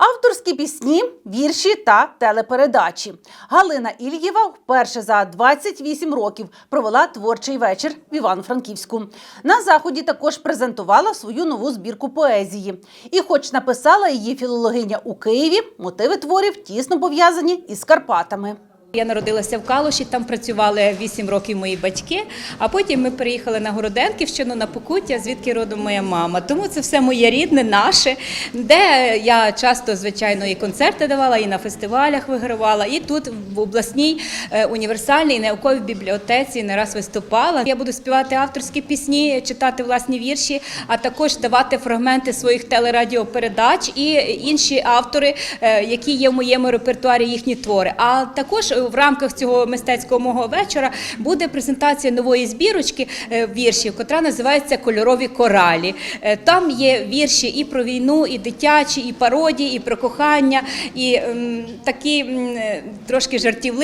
Авторські пісні, вірші та телепередачі. Галина Ільєва вперше за 28 років провела творчий вечір в Івано-Франківську. На заході також презентувала свою нову збірку поезії. І, хоч написала її філологиня у Києві, мотиви творів тісно пов'язані із Карпатами. Я народилася в Калуші, там працювали 8 років мої батьки, а потім ми переїхали на Городенківщину, на Покуття, звідки родом моя мама. Тому це все моє рідне, наше, де я часто, звичайно, і концерти давала, і на фестивалях вигравала, і тут в обласній е, універсальній науковій бібліотеці не раз виступала. Я буду співати авторські пісні, читати власні вірші, а також давати фрагменти своїх телерадіопередач і інші автори, е, які є в моєму репертуарі, їхні твори. А також в рамках цього мистецького мого вечора буде презентація нової збірочки е, віршів, котра називається Кольорові коралі. Е, Там є вірші і про війну, і дитячі, і пародії, і про кохання, і такі е, трошки жартівливі.